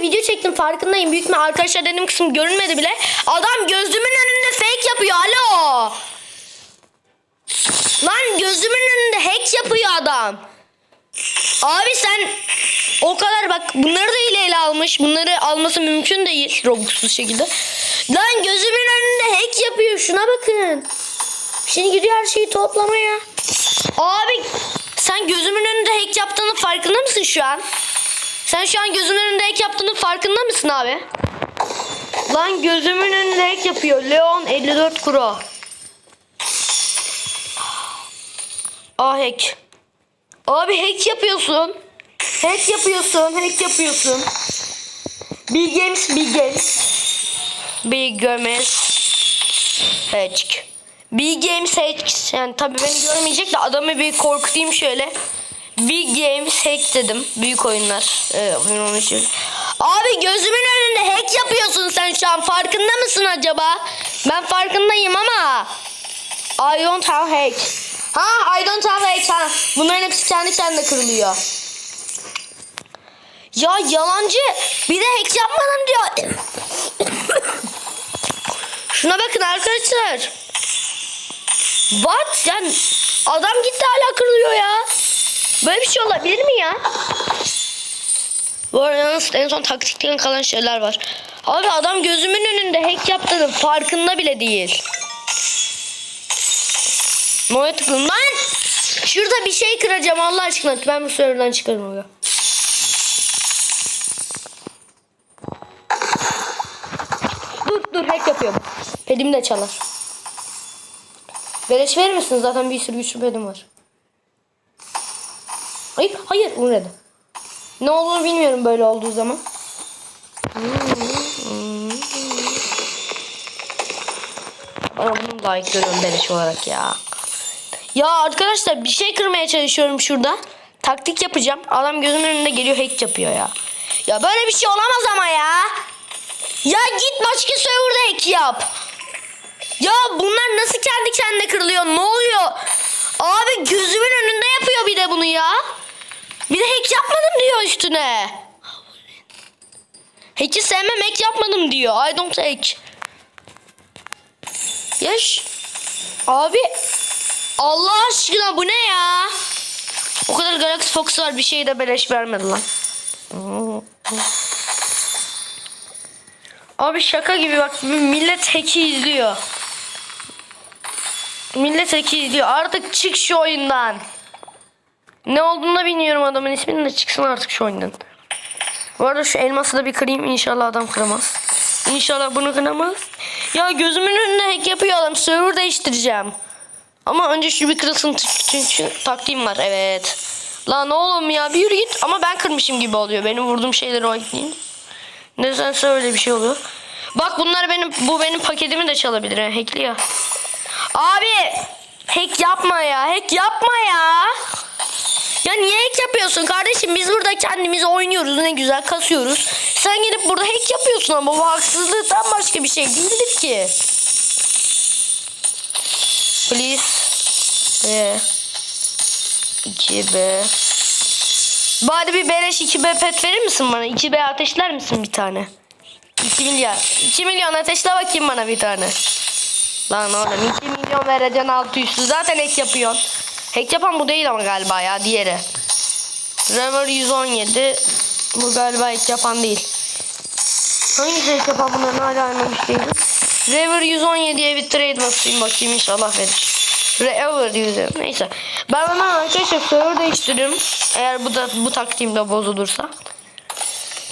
video çektim farkındayım. Büyük mü arkadaşlar dediğim kısım görünmedi bile. Adam gözümün önünde fake yapıyor. Alo. Lan gözümün önünde hack yapıyor adam. Abi sen o kadar bak bunları da ile ele almış. Bunları alması mümkün değil Robux'suz şekilde. Lan gözümün önünde hack yapıyor. Şuna bakın. Şimdi gidiyor her şeyi toplamaya. Abi sen gözümün önünde hack yaptığının farkında mısın şu an? Sen şu an gözümün önünde hack yaptığının farkında mısın abi? Lan gözümün önünde hack yapıyor. Leon 54 Kuro. Ah hack. Abi hack yapıyorsun. Hack yapıyorsun. Hack yapıyorsun. Big Games, Big Games. Big Games. Hack. Big Games Hack. Yani tabii beni görmeyecek de adamı bir korkutayım şöyle. Big Games Hack dedim. Büyük oyunlar. Ee, onun için. Abi gözümün önünde hack yapıyorsun sen şu an. Farkında mısın acaba? Ben farkındayım ama. I don't have hack. Ha I don't have hack ha. Bunların hepsi kendi kendine kırılıyor. Ya yalancı. Bir de hack yapmadım diyor. Şuna bakın arkadaşlar. What? Yani adam gitti hala kırılıyor ya. Böyle bir şey olabilir mi ya? Bu arada en son taktikten kalan şeyler var. Abi adam gözümün önünde hack yaptığının farkında bile değil. Noya tıkladım lan. Şurada bir şey kıracağım Allah aşkına. Ben bu serverden çıkarım oraya. Dur dur hack yapıyorum. Pedim de çalar. Beleş verir misin? Zaten bir sürü güçlü pedim var. Hayır hayır vurmadı. Ne olduğunu bilmiyorum böyle olduğu zaman. Bana bunu like görüyorum beleş olarak ya. Ya arkadaşlar bir şey kırmaya çalışıyorum şurada. Taktik yapacağım. Adam gözümün önünde geliyor hack yapıyor ya. Ya böyle bir şey olamaz ama ya. Ya git başka serverda hack yap. Ya bunlar nasıl kendi kendine kırılıyor? Ne oluyor? Abi gözümün önünde yapıyor bir de bunu ya. Bir de hack yapmadım diyor üstüne. Hack'i sevmem hack yapmadım diyor. I don't hack. Yaş. Abi. Allah aşkına bu ne ya? O kadar Galaxy Fox var bir şey de beleş vermedi lan. Abi şaka gibi bak millet hack'i izliyor. Millet hack'i izliyor. Artık çık şu oyundan. Ne olduğunu da bilmiyorum adamın ismini de çıksın artık şu oyundan. Bu arada şu elması da bir kırayım inşallah adam kıramaz. İnşallah bunu kıramaz. Ya gözümün önünde hack yapıyor adam. Server değiştireceğim. Ama önce şu bir kırılsın çünkü taktiğim var evet. Lan oğlum ya bir yürü git. Ama ben kırmışım gibi oluyor. Benim vurduğum şeyleri o ekleyeyim. Nedense öyle bir şey oluyor. Bak bunlar benim bu benim paketimi de çalabilir. Hackli ya. Abi hack yapma ya. Hack yapma ya. Ya niye hack yapıyorsun kardeşim? Biz burada kendimiz oynuyoruz. Ne güzel kasıyoruz. Sen gelip burada hack yapıyorsun ama bu haksızlıktan başka bir şey değildir ki. Please. B. 2B. Bari bir beleş 2B pet verir misin bana? 2B ateşler misin bir tane? 2 milyon. 2 milyon ateşle bakayım bana bir tane. Lan oğlum 2 milyon vereceksin altı üstü. Zaten hack yapıyorsun. Hack yapan bu değil ama galiba ya diğeri. Rever 117. Bu galiba hack yapan değil. Hangisi hack yapan bunların hala anlamış değilim. Rever 117'ye bir trade basayım bakayım inşallah verir. Rever diyor. Neyse. Ben hemen arkadaşlar server değiştiriyorum. Eğer bu da bu taktiğim de bozulursa.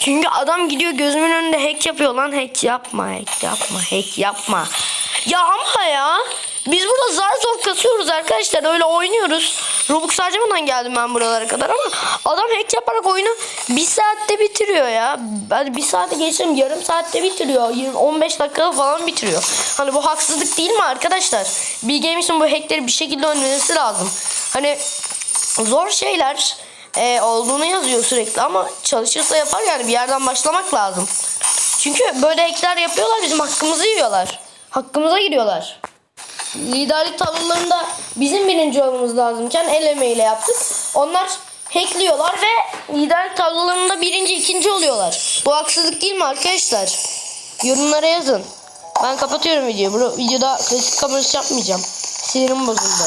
Çünkü adam gidiyor gözümün önünde hack yapıyor lan. Hack yapma, hack yapma, hack yapma. Ya ama ya. Biz burada zor kasıyoruz arkadaşlar. Öyle oynuyoruz. Robux harcamadan geldim ben buralara kadar ama adam hack yaparak oyunu bir saatte bitiriyor ya. Hadi bir saate geçelim yarım saatte bitiriyor. 20, 15 dakikada falan bitiriyor. Hani bu haksızlık değil mi arkadaşlar? Bill Games'in bu hackleri bir şekilde önlemesi lazım. Hani zor şeyler e, olduğunu yazıyor sürekli ama çalışırsa yapar yani bir yerden başlamak lazım. Çünkü böyle hackler yapıyorlar bizim hakkımızı yiyorlar. Hakkımıza giriyorlar. Liderlik tavırlarında bizim birinci olmamız lazımken el emeğiyle yaptık. Onlar hackliyorlar ve liderlik tablolarında birinci ikinci oluyorlar. Bu haksızlık değil mi arkadaşlar? Yorumlara yazın. Ben kapatıyorum videoyu. Bu videoda klasik kamerası yapmayacağım. Sinirim bozuldu.